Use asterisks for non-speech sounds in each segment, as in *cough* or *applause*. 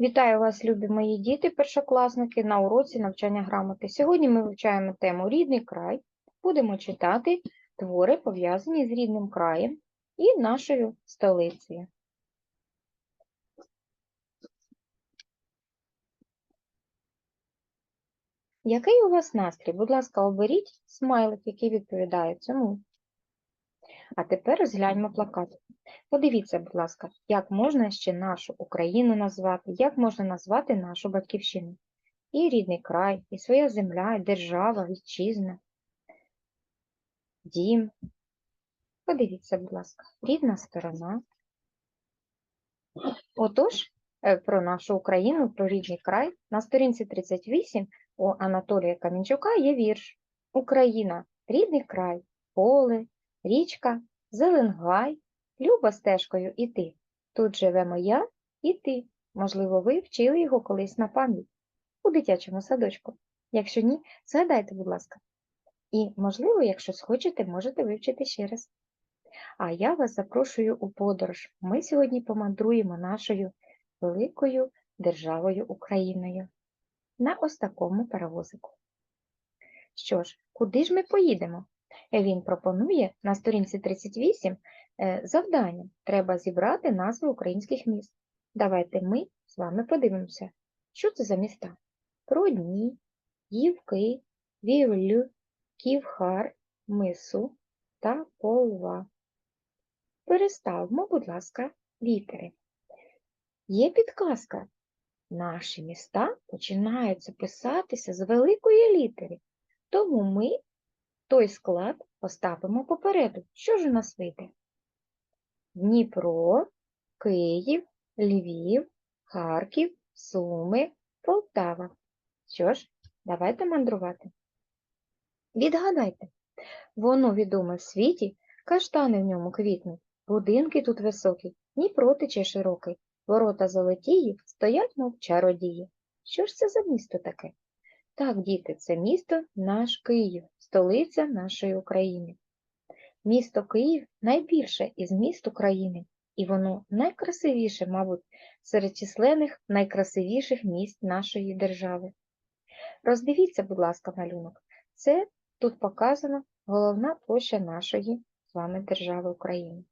Вітаю вас, любі мої діти, першокласники, на уроці навчання грамоти. Сьогодні ми вивчаємо тему Рідний край. Будемо читати твори, пов'язані з рідним краєм і нашою столицею. Який у вас настрій? Будь ласка, оберіть смайлик, який відповідає цьому. А тепер розгляньмо плакат. Подивіться, будь ласка, як можна ще нашу Україну назвати, як можна назвати нашу батьківщину. І рідний край, і своя земля, і держава, вітчизна, дім. Подивіться, будь ласка, рідна сторона. Отож, е, про нашу Україну, про рідний край на сторінці 38 у Анатолія Камінчука є вірш Україна, рідний край, поле, річка, зеленгай, люба стежкою іти. Тут живемо я і ти. Можливо, ви вчили його колись на пам'ять у дитячому садочку. Якщо ні, згадайте, будь ласка. І, можливо, якщо схочете, можете вивчити ще раз. А я вас запрошую у подорож. Ми сьогодні помандруємо нашою великою державою Україною на ось такому паровозику. Що ж, куди ж ми поїдемо? Він пропонує на сторінці 38 е, завдання. Треба зібрати назви українських міст. Давайте ми з вами подивимося, що це за міста. Продні, Ївки, Вівлю, Ківхар, Мису та Полва. Переставмо, будь ласка, літери. Є підказка. Наші міста починаються писатися з великої літери, тому ми той склад поставимо попереду. Що ж у нас вийде? Дніпро, Київ, Львів, Харків, Суми, Полтава. Що ж, давайте мандрувати. Відгадайте, воно відоме в світі, каштани в ньому квітнуть, будинки тут високі, Дніпро тече широкий, ворота золотії стоять, мов чародії. Що ж це за місто таке? Так, діти, це місто наш Київ, столиця нашої України. Місто Київ найбільше із міст України, і воно найкрасивіше, мабуть, серед численних найкрасивіших міст нашої держави. Роздивіться, будь ласка, малюнок. Це тут показана головна площа нашої з вами держави України.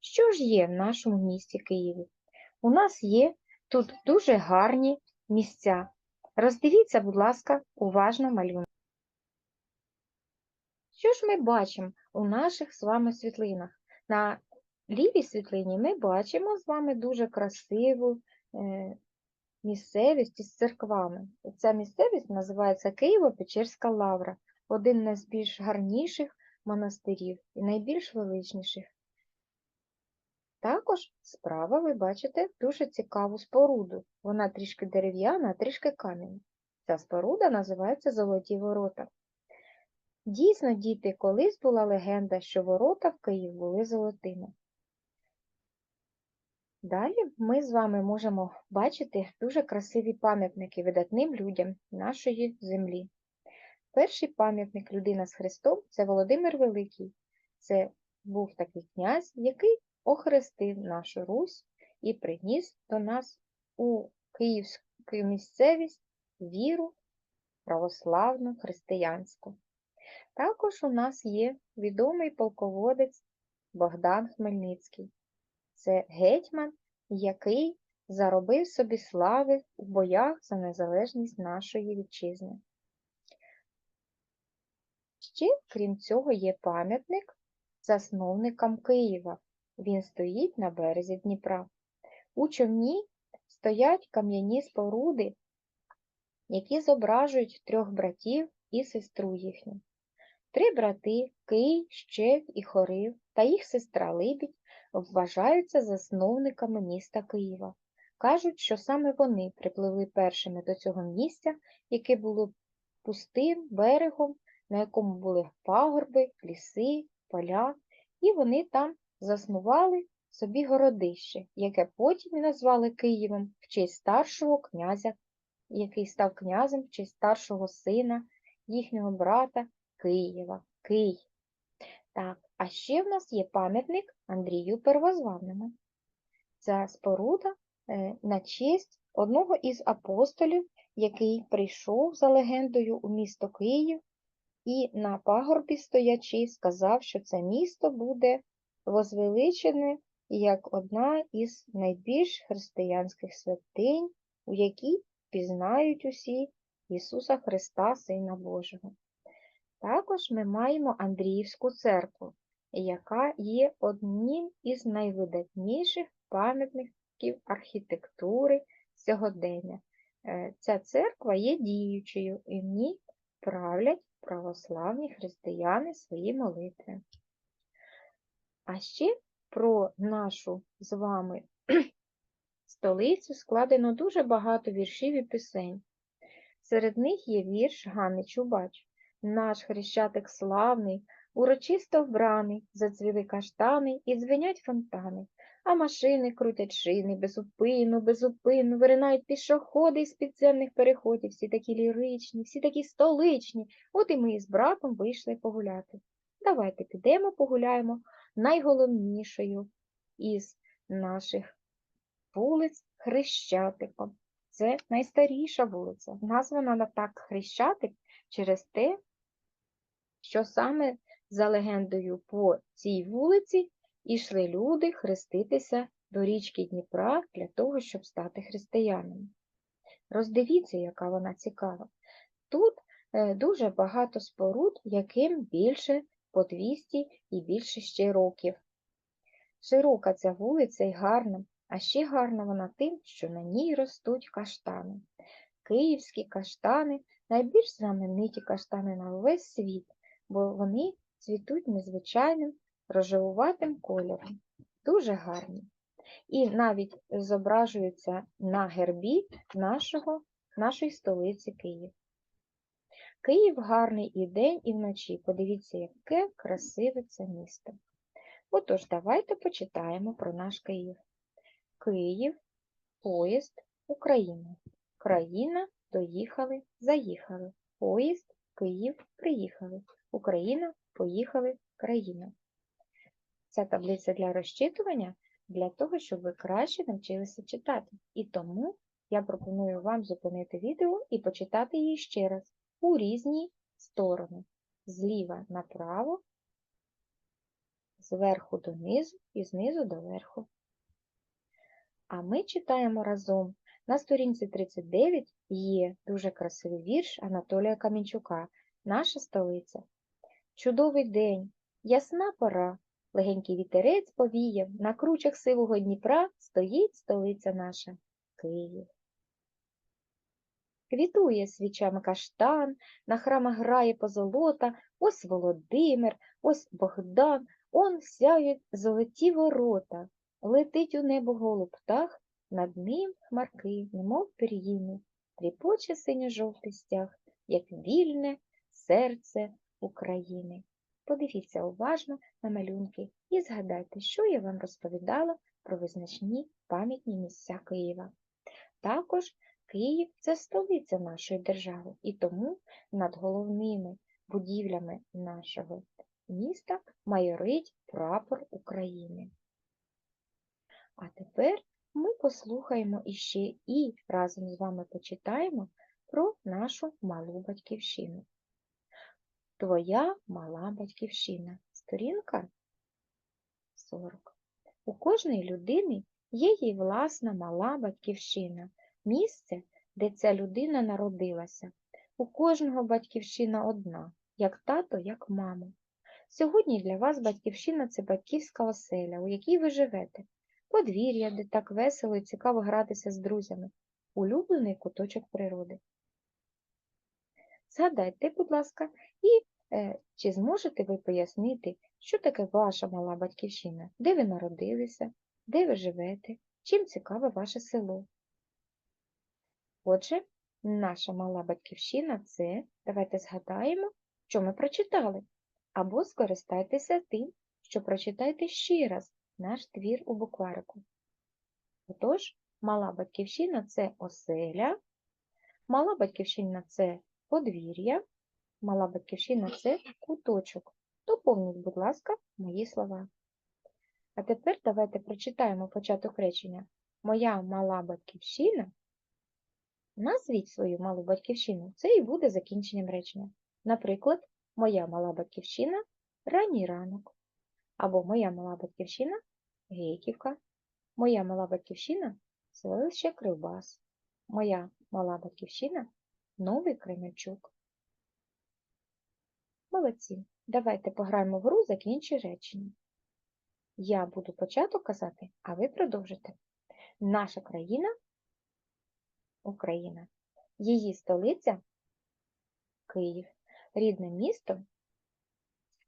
Що ж є в нашому місті Києві? У нас є тут дуже гарні місця. Роздивіться, будь ласка, уважно малюнок. Що ж ми бачимо у наших з вами світлинах? На лівій світлині ми бачимо з вами дуже красиву е, місцевість із церквами. Ця місцевість називається Києво-Печерська лавра, один з більш гарніших монастирів і найбільш величніших. Також справа ви бачите дуже цікаву споруду. Вона трішки дерев'яна, а трішки кам'яна. Ця споруда називається Золоті ворота. Дійсно, діти, колись була легенда, що ворота в Київ були золотими. Далі ми з вами можемо бачити дуже красиві пам'ятники видатним людям нашої землі. Перший пам'ятник людина з Христом це Володимир Великий. Це був такий князь, який охрестив нашу Русь і приніс до нас у київську місцевість віру православну християнську. Також у нас є відомий полководець Богдан Хмельницький. Це гетьман, який заробив собі слави у боях за незалежність нашої вітчизни. Ще, крім цього, є пам'ятник засновникам Києва. Він стоїть на березі Дніпра. У човні стоять кам'яні споруди, які зображують трьох братів і сестру їхню. Три брати Кий, Щек і Хорив та їх сестра Либідь вважаються засновниками міста Києва. Кажуть, що саме вони припливли першими до цього місця, яке було пустим берегом, на якому були пагорби, ліси, поля, і вони там заснували собі городище, яке потім назвали Києвом в честь старшого князя, який став князем в честь старшого сина, їхнього брата Києва. Кий. Так, а ще в нас є пам'ятник Андрію Первозванному. Ця споруда е, на честь одного із апостолів, який прийшов за легендою у місто Київ і на пагорбі стоячи сказав, що це місто буде возвеличене як одна із найбільш християнських святинь, у якій пізнають усі Ісуса Христа, Сина Божого. Також ми маємо Андріївську церкву, яка є одним із найвидатніших пам'ятників архітектури сьогодення. Е, Ця церква є діючою, і в ній правлять православні християни свої молитви. А ще про нашу з вами *clears throat* столицю складено дуже багато віршів і пісень. Серед них є вірш Ганни Чубач. Наш хрещатик славний, урочисто вбраний, зацвіли каштани і дзвенять фонтани, а машини крутять шини, безупину, безупину, виринають пішоходи з підземних переходів, всі такі ліричні, всі такі столичні. От і ми з братом вийшли погуляти. Давайте підемо погуляємо найголовнішою із наших вулиць Хрещатиком. Це найстаріша вулиця. Названа так Хрещатик через те, що саме за легендою по цій вулиці йшли люди хреститися до річки Дніпра для того, щоб стати християнами. Роздивіться, яка вона цікава. Тут е, дуже багато споруд, яким більше по 200 і більше ще років. Широка ця вулиця й гарна, а ще гарна вона тим, що на ній ростуть каштани. Київські каштани найбільш знамениті каштани на весь світ, бо вони цвітуть незвичайним рожевуватим кольором. Дуже гарні. І навіть зображуються на гербі нашого, нашої столиці Київ. Київ гарний і вдень, і вночі. Подивіться, яке красиве це місто. Отож, давайте почитаємо про наш Київ. Київ, поїзд, Україна. Країна, доїхали, заїхали. Поїзд, Київ, приїхали. Україна, поїхали, країна. Ця таблиця для розчитування для того, щоб ви краще навчилися читати. І тому я пропоную вам зупинити відео і почитати її ще раз у різні сторони. Зліва направо, зверху донизу і знизу до верху. А ми читаємо разом. На сторінці 39 є дуже красивий вірш Анатолія Камінчука Наша столиця. Чудовий день, ясна пора, легенький вітерець повіяв, на кручах сивого Дніпра стоїть столиця наша Київ. Квітує свічами каштан, на храмах грає позолота, ось Володимир, ось Богдан, он сяють золоті ворота, летить у небо голуб птах, над ним хмарки, немов пір'їни, тріпоче синьо-жовтий стяг, як вільне серце України. Подивіться уважно на малюнки і згадайте, що я вам розповідала про визначні пам'ятні місця Києва. Також Київ це столиця нашої держави, і тому над головними будівлями нашого міста майорить прапор України. А тепер ми послухаємо іще і разом з вами почитаємо про нашу малу батьківщину. Твоя мала батьківщина. Сторінка 40. У кожної людини є їй власна мала батьківщина, місце, де ця людина народилася. У кожного батьківщина одна, як тато, як мама. Сьогодні для вас батьківщина це батьківська оселя, у якій ви живете, подвір'я, де так весело і цікаво гратися з друзями, улюблений куточок природи. Згадайте, будь ласка, і е, чи зможете ви пояснити, що таке ваша мала батьківщина, де ви народилися, де ви живете, чим цікаве ваше село? Отже, наша мала батьківщина це, давайте згадаємо, що ми прочитали, або скористайтеся тим, що прочитайте ще раз наш твір у букварику. Отож, мала батьківщина це оселя, мала батьківщина це подвір'я, мала батьківщина це куточок. Доповніть, будь ласка, мої слова. А тепер давайте прочитаємо початок речення. Моя мала батьківщина Назвіть свою малу батьківщину. Це і буде закінченням речення. Наприклад, моя мала батьківщина ранній ранок. Або моя мала батьківщина Гейківка. Моя мала батьківщина селище Кривбас. Моя мала батьківщина Новий Кременчук. Молодці. Давайте пограємо в гру закінчи речення. Я буду початок казати, а ви продовжите. Наша країна Україна. Її столиця Київ. Рідне місто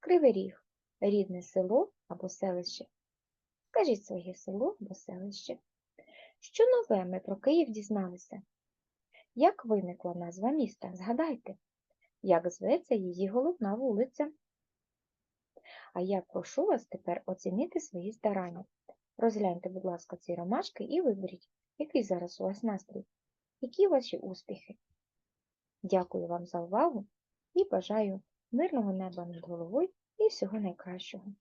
Кривий Ріг. Рідне село або селище. Скажіть своє село або селище. Що нове ми про Київ дізналися? Як виникла назва міста? Згадайте, як зветься її головна вулиця. А я прошу вас тепер оцінити свої старання. Розгляньте, будь ласка, ці ромашки і виберіть, який зараз у вас настрій, які ваші успіхи. Дякую вам за увагу і бажаю мирного неба над головою і всього найкращого.